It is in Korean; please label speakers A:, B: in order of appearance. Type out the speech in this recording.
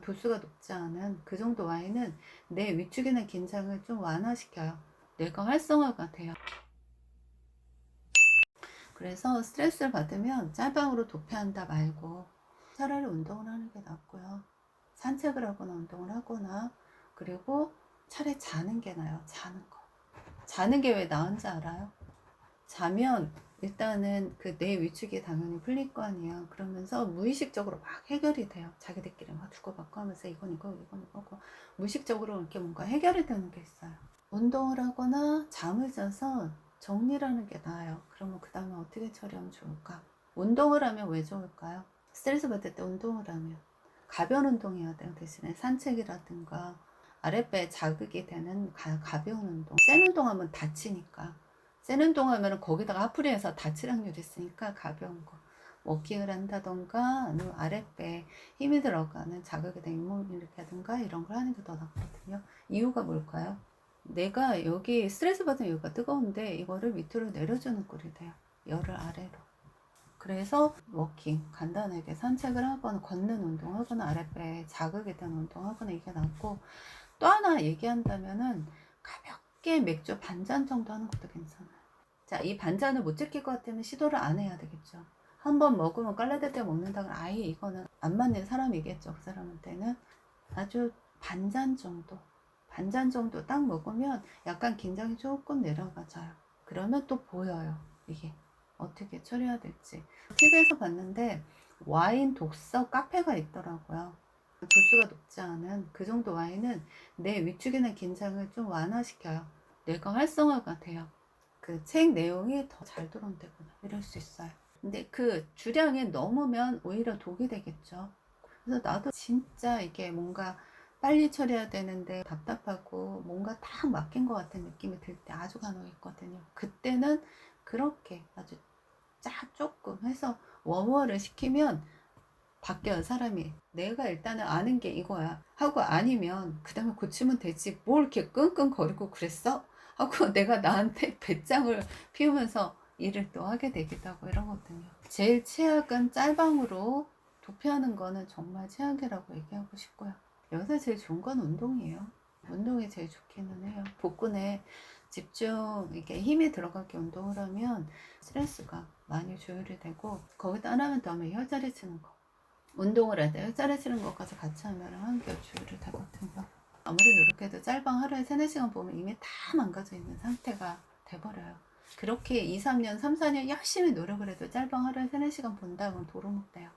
A: 도수가 높지 않은 그 정도 와인은 내 위축이나 긴장을 좀 완화시켜요. 뇌가 활성화가 돼요. 그래서 스트레스를 받으면 짤방으로 도피한다 말고 차라리 운동을 하는 게 낫고요. 산책을 하거나 운동을 하거나 그리고 차라리 자는 게 나아요. 자는 거. 자는 게 왜 나은지 알아요? 자면 일단은 그뇌 위축이 당연히 풀릴 거 아니에요. 그러면서 무의식적으로 막 해결이 돼요. 자기들끼리 막 주고받고 하면서 이건 이거 이건 이거고 무의식적으로 이렇게 뭔가 해결이 되는 게 있어요. 운동을 하거나 잠을 자서 정리라는 게 나아요. 그러면 그 다음에 어떻게 처리하면 좋을까? 운동을 하면 왜 좋을까요? 스트레스 받을 때 운동을 하면 가벼운 운동해야 돼요. 대신에 산책이라든가 아랫배에 자극이 되는 가, 가벼운 운동. 센 운동하면 다치니까. 센 운동하면 거기다가 하프리해서 다칠 확률이 있으니까 가벼운 거. 워킹을 한다던가 아니면 아랫배에 힘이 들어가는 자극이 되는 잇몸 일으키든가 이런 걸 하는 게 더 낫거든요. 이유가 뭘까요? 내가 여기 스트레스 받은 이유가 뜨거운데 이거를 밑으로 내려주는 꼴이 돼요. 열을 아래로. 그래서 워킹, 간단하게 산책을 하거나 걷는 운동하거나 아랫배에 자극이 되는 운동하거나 이게 낫고 또 하나 얘기한다면은 가볍게 맥주 반잔 정도 하는 것도 괜찮아요. 자, 이 반잔을 못 지킬 것 같으면 시도를 안 해야 되겠죠. 한 번 먹으면 깔라댈 때 먹는다고 아예 이거는 안 맞는 사람이겠죠. 그 사람한테는 아주 반잔 정도. 반잔 정도 딱 먹으면 약간 긴장이 조금 내려가져요. 그러면 또 보여요. 이게 어떻게 처리해야 될지. TV에서 봤는데 와인 독서 카페가 있더라고요. 도수가 높지 않은 그 정도 와인은 내 위축이나 긴장을 좀 완화시켜요. 뇌가 활성화가 돼요. 그 책 내용이 더 잘 들어온다거나 이럴 수 있어요. 근데 그 주량이 넘으면 오히려 독이 되겠죠. 그래서 나도 진짜 이게 뭔가 빨리 처리해야 되는데 답답하고 뭔가 딱 맡긴 것 같은 느낌이 들 때 아주 간혹 있거든요. 그때는 그렇게 아주 쫙 조금 해서 웜워를 시키면 바뀌어요 사람이 내가 일단은 아는 게 이거야. 하고 아니면 그 다음에 고치면 되지. 뭘 이렇게 끙끙거리고 그랬어? 하고 내가 나한테 배짱을 피우면서 일을 또 하게 되기도 하고 이러거든요. 제일 최악은 짤방으로 도피하는 거는 정말 최악이라고 얘기하고 싶고요. 여기서 제일 좋은 건 운동이에요. 운동이 제일 좋기는 해요. 복근에 집중 이게 힘이 들어가게 운동을 하면 스트레스가 많이 조율이 되고 거기다 하나만 더 하면 혈자리 치는 거 운동을 할때 혈자리 치는 것까지 같이 하면 한결 조율이 되거든요 아무리 노력해도 짤방 하루에 3, 4시간 보면 이미 다 망가져 있는 상태가 돼버려요. 그렇게 2, 3년, 3, 4년 열심히 노력을 해도 짤방 하루에 3, 4시간 본다 그러면 도루묵 돼요